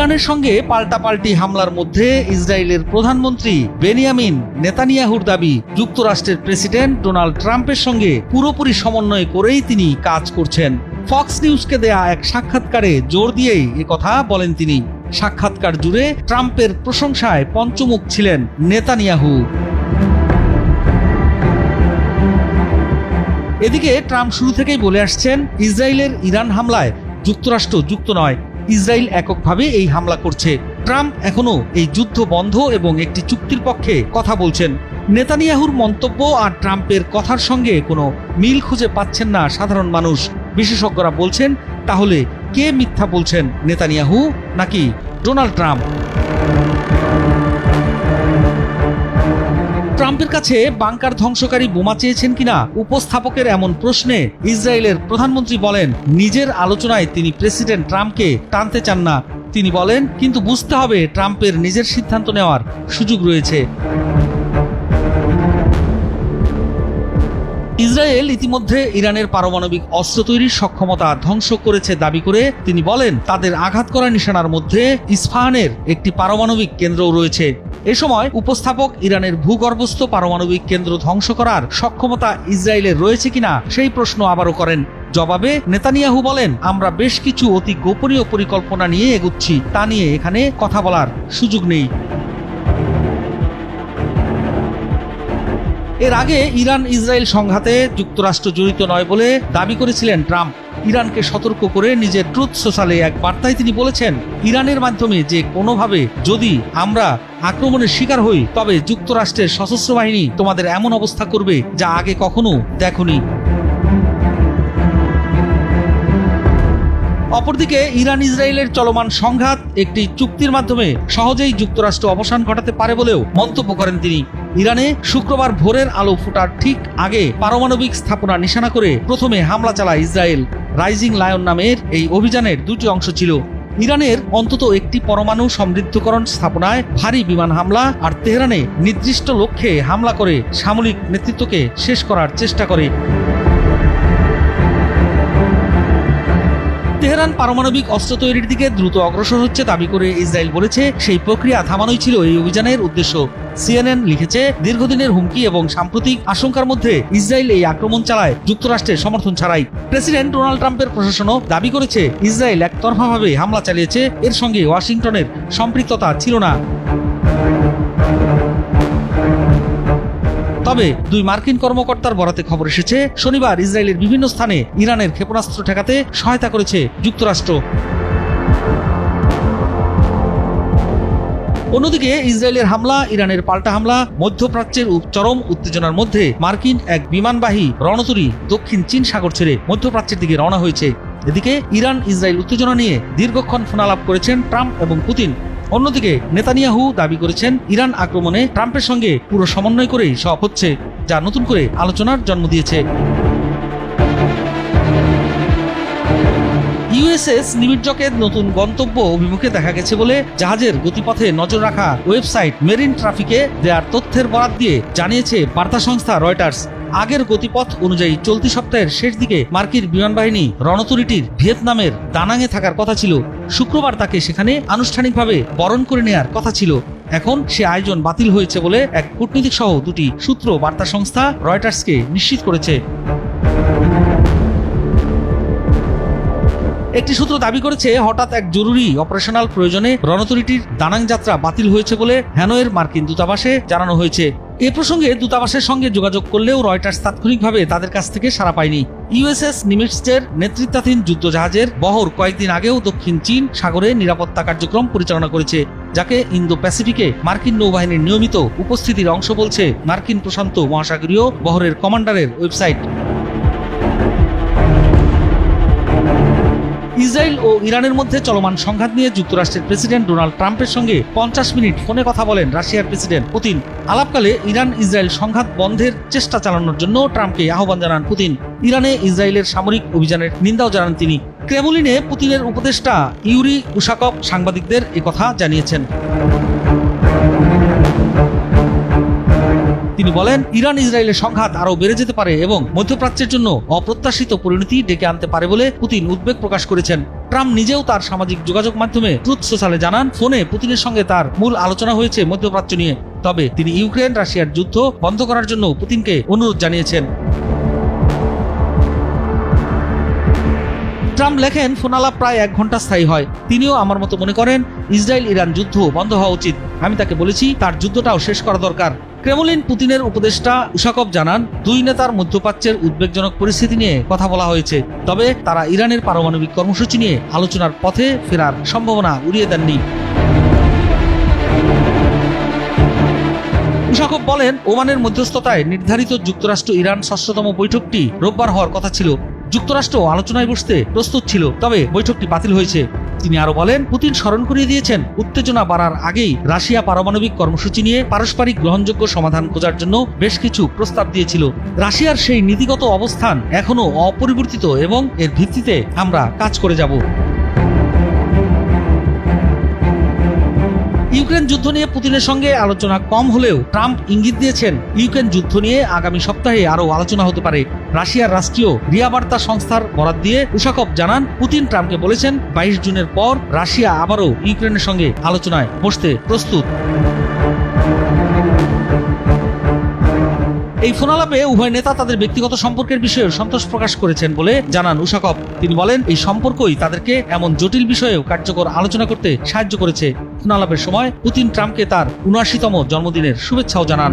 ইরানের সঙ্গে পাল্টাপাল্টি হামলার মধ্যে ইসরায়েলের প্রধানমন্ত্রী বেনিয়ামিন নেতানিয়াহুর দাবি, যুক্তরাষ্ট্রের প্রেসিডেন্ট ডোনাল্ড ট্রাম্পের সঙ্গে পুরোপুরি সমন্বয় করেই তিনি কাজ করছেন। ফক্স নিউজকে দেয়া এক সাক্ষাৎকারে জোর দিয়েই কথা বলেন তিনি। সাক্ষাৎকার জুড়ে ট্রাম্পের প্রশংসায় পঞ্চমুখ ছিলেন নেতানিয়াহু। এদিকে ট্রাম্প শুরু থেকেই বলে আসছেন, ইসরায়েলের ইরান হামলায় যুক্তরাষ্ট্র যুক্ত নয়। ইসরায়েল এককভাবে এই হামলা করছে। ট্রাম্প এখনও এই যুদ্ধ বন্ধ এবং একটি চুক্তির পক্ষে কথা বলছেন। নেতানিয়াহুর মন্তব্য আর ট্রাম্পের কথার সঙ্গে কোনো মিল খুঁজে পাচ্ছেন না সাধারণ মানুষ। বিশেষজ্ঞরা বলছেন, তাহলে কে মিথ্যা বলছেন, নেতানিয়াহু নাকি ডোনাল্ড ট্রাম্প? ট্রাম্পের কাছে বাংকার ধ্বংসকারী বোমা চেয়েছেন কিনা উপস্থাপকের এমন প্রশ্নে ইসরায়েলের প্রধানমন্ত্রী বলেন, নিজের আলোচনায় তিনি প্রেসিডেন্ট ট্রাম্পকে টানতে চান না। তিনি বলেন, কিন্তু বুঝতে হবে ট্রাম্পের নিজের সিদ্ধান্ত নেওয়ার সুযোগ রয়েছে। ইসরায়েল ইতিমধ্যে ইরানের পারমাণবিক অস্ত্র তৈরির সক্ষমতা ধ্বংস করেছে দাবি করে তিনি বলেন, তাদের আঘাত করা নিশানার মধ্যে ইস্পাহানের একটি পারমাণবিক কেন্দ্রও রয়েছে। এ সময় উপস্থাপক ইরানের ভূগর্ভস্থ পারমাণবিক কেন্দ্র ধ্বংস করার সক্ষমতা ইসরায়েলের রয়েছে কিনা সেই প্রশ্ন আবারও করেন। জবাবে নেতানিয়াহু বলেন, আমরা বেশ কিছু অতি গোপনীয় পরিকল্পনা নিয়ে এগুচ্ছি। তা নিয়ে এখানে কথা বলার সুযোগ নেই। এর আগে ইরান ইসরায়েল সংঘাতে যুক্তরাষ্ট্র জড়িত নয় বলে দাবি করেছিলেন ট্রাম্প। ইরানকে সতর্ক করে নিজের ট্রুথ সোশ্যালে এক বার্তায় তিনি বলেছেন, ইরানের মাধ্যমে যে কোনোভাবে যদি আমরা আক্রমণের শিকার হই, তবে যুক্তরাষ্ট্রের সশস্ত্র বাহিনী তোমাদের এমন অবস্থা করবে যা আগে কখনো দেখনি। অপরদিকে ইরান ইসরায়েলের চলমান সংঘাত একটি চুক্তির মাধ্যমে সহজেই যুক্তরাষ্ট্র অবসান ঘটাতে পারে বলেও মন্তব্য করেন তিনি। ইরানে শুক্রবার ভোরের আলো ফোটার ঠিক আগে পারমাণবিক স্থাপনা নিশানা করে প্রথমে হামলা চালায় ইসরায়েল। রাইজিং লায়ন নামের এই অভিযানের দুটি অংশ ছিল। ইরানের অন্তত একটি পরমাণু সমৃদ্ধকরণ স্থাপনায় ভারী বিমান হামলা আর তেহরানে নির্দিষ্ট লক্ষ্যে হামলা করে সামরিক নেতৃত্বকে শেষ করার চেষ্টা করে। তেহরান পারমাণবিক অস্ত্র তৈরির দিকে দ্রুত অগ্রসর হচ্ছে দাবি করে ইসরায়েল বলেছে, সেই প্রক্রিয়া থামানোই ছিল এই অভিযানের উদ্দেশ্য। সিএনএন লিখেছে, দীর্ঘদিনের হুমকি এবং সাম্প্রতিক আশঙ্কার মধ্যে ইসরায়েল এই আক্রমণ চালায়, যুক্তরাষ্ট্রের সমর্থন ছাড়াই। প্রেসিডেন্ট ডোনাল্ড ট্রাম্পের প্রশাসনও দাবি করেছে, ইসরায়েল একতরফাভাবে হামলা চালিয়েছে, এর সঙ্গে ওয়াশিংটনের সম্পৃক্ততা ছিল না। তবে দুই মার্কিন কর্মকর্তার বরাতে খবর এসেছে, শনিবার ইসরায়েলের বিভিন্ন স্থানে ইরানের ক্ষেপণাস্ত্র ঠেকাতে সহায়তা করেছে যুক্তরাষ্ট্র। অন্যদিকে ইসরায়েলের হামলা, ইরানের পাল্টা হামলা, মধ্যপ্রাচ্যের চরম উত্তেজনার মধ্যে মার্কিন এক বিমানবাহী রণতরী দক্ষিণ চীন সাগর ছেড়ে মধ্যপ্রাচ্যের দিকে রওনা হয়েছে। এদিকে ইরান, ইসরায়েল উত্তেজনা নিয়ে দীর্ঘক্ষণ ফোনালাপ করেছেন ট্রাম্প এবং পুতিন। অন্যদিকে নেতানিয়াহু দাবি করেছেন, ইরান আক্রমণে ট্রাম্পের সঙ্গে পুরো সমন্বয় করেই সব হচ্ছে, যা নতুন করে আলোচনার জন্ম দিয়েছে। ইউএসএস নিবিড়চকের নতুন গন্তব্য অভিমুখে দেখা গেছে বলে জাহাজের গতিপথে নজর রাখা ওয়েবসাইট মেরিন ট্রাফিকে দেওয়ার তথ্যের বরাত দিয়ে জানিয়েছে বার্তা সংস্থা রয়টার্স। আগের গতিপথ অনুযায়ী চলতি সপ্তাহের শেষ দিকে মার্কিন বিমান বাহিনী রণতরীটির ভিয়েতনামের দানাঙে থাকার কথা ছিল। শুক্রবার তাকে সেখানে আনুষ্ঠানিকভাবে বরণ করে নেয়ার কথা ছিল। এখন সে আয়োজন বাতিল হয়েছে বলে এক কূটনীতিক সহ দুটি সূত্র বার্তা সংস্থা রয়টার্সকে নিশ্চিত করেছে। একটি সূত্র দাবি করেছে, হঠাৎ এক জরুরি অপারেশনাল প্রয়োজনে রণতরীটির দানাং যাত্রা বাতিল হয়েছে বলে হ্যানোয়ের মার্কিন দূতাবাসে জানানো হয়েছে। এ প্রসঙ্গে দূতাবাসের সঙ্গে যোগাযোগ করলেও রয়টার্স তাৎক্ষণিকভাবে তাদের কাছ থেকে সাড়া পায়নি। ইউএসএস নিমিটসের নেতৃত্বাধীন যুদ্ধজাহাজের বহর কয়েকদিন আগেও দক্ষিণ চীন সাগরে নিরাপত্তা কার্যক্রম পরিচালনা করেছে, যাকে ইন্দো প্যাসিফিকে মার্কিন নৌবাহিনীর নিয়মিত উপস্থিতির অংশ বলছে। মার্কিন প্রশান্ত মহাসাগরীয় বহরের কমান্ডারের ওয়েবসাইট ইসরায়েল ও ইরানের মধ্যে চলমান সংঘাত নিয়ে যুক্তরাষ্ট্রের প্রেসিডেন্ট ডোনাল্ড ট্রাম্পের সঙ্গে পঞ্চাশ মিনিট ফোনে কথা বলেন রাশিয়ার প্রেসিডেন্ট পুতিন। আলাপকালে ইরান ইসরায়েল সংঘাত বন্ধের চেষ্টা চালানোর জন্য ট্রাম্পকে আহ্বান জানান পুতিন। ইরানে ইসরায়েলের সামরিক অভিযানের নিন্দাও জানান তিনি। ক্রেমলিনে পুতিনের উপদেষ্টা ইউরি উশাকভ সাংবাদিকদের কথা জানিয়েছেন। তিনি বলেন, ইরান ইসরায়েলের সংঘাত আরও বেড়ে যেতে পারে এবং মধ্যপ্রাচ্যের জন্য অপ্রত্যাশিত পরিণতি ডেকে আনতে পারে বলে পুতিন উদ্বেগ প্রকাশ করেছেন। ট্রাম্প নিজেও তার সামাজিক যোগাযোগ মাধ্যমে ট্রুথ সোশ্যালে জানান, ফোনে পুতিনের সঙ্গে তার মূল আলোচনা হয়েছে মধ্যপ্রাচ্য নিয়ে। তবে তিনি ইউক্রেন, রাশিয়ার যুদ্ধ বন্ধ করার জন্য পুতিনকে অনুরোধ জানিয়েছেন। ট্রাম্প লেখেন ফোনালাপ প্রায় এক ঘণ্টা স্থায়ী হয়। তিনিও আমার মতো মনে করেন ইসরায়েল ইরান যুদ্ধ বন্ধ হওয়া উচিত। আমি তাকে বলেছি, তার যুদ্ধটাও শেষ করা দরকার। ক্রেমলিন পুতিনের উপদেষ্টা উশাকব জানান, দুই নেতার মধ্যপ্রাচ্যের উদ্বেগজনক পরিস্থিতি নিয়ে কথা বলা হয়েছে, তবে তারা ইরানের পারমাণবিক কর্মসূচি নিয়ে আলোচনার পথে ফেরার সম্ভাবনা উড়িয়ে দেননি। উশাকব বলেন, ওমানের মধ্যস্থতায় নির্ধারিত যুক্তরাষ্ট্র ইরান ষষ্ঠতম বৈঠকটি রোববার হওয়ার কথা ছিল। যুক্তরাষ্ট্র আলোচনায় বসতে প্রস্তুত ছিল, তবে বৈঠকটি বাতিল হয়েছে। তিনি আরও বলেন, পুতিন স্মরণ করিয়ে দিয়েছেন, উত্তেজনা বাড়ার আগেই রাশিয়া পারমাণবিক কর্মসূচি নিয়ে পারস্পরিক গ্রহণযোগ্য সমাধান খোঁজার জন্য বেশ কিছু প্রস্তাব দিয়েছিল। রাশিয়ার সেই নীতিগত অবস্থান এখনও অপরিবর্তিত এবং এর ভিত্তিতে আমরা কাজ করে যাব। ইউক্রেন যুদ্ধ নিয়ে পুতিনের সঙ্গে আলোচনা কম হলেও ট্রাম্প ইঙ্গিত দিয়েছেন, ইউক্রেন যুদ্ধ নিয়ে আগামী সপ্তাহে আরও আলোচনা হতে পারে। রাশিয়ার রাষ্ট্রীয় রিয়াবার্তা সংস্থার বরাদ দিয়ে উশাকব জানান, পুতিন ট্রাম্পকে বলেছেন, বাইশ জুনের পর রাশিয়া আবারও ইউক্রেনের সঙ্গে আলোচনায় বসতে প্রস্তুত। এই ফোনালাপে উভয় নেতা তাদের ব্যক্তিগত সম্পর্কের বিষয়ে সন্তোষ প্রকাশ করেছেন বলে জানান উশাকব তিনি বলেন, এই সম্পর্কই তাদেরকে এমন জটিল বিষয়েও কার্যকর আলোচনা করতে সাহায্য করেছে। ফোনালাপের সময় পুতিন ট্রাম্পকে তার উনআশিতম জন্মদিনের শুভেচ্ছাও জানান।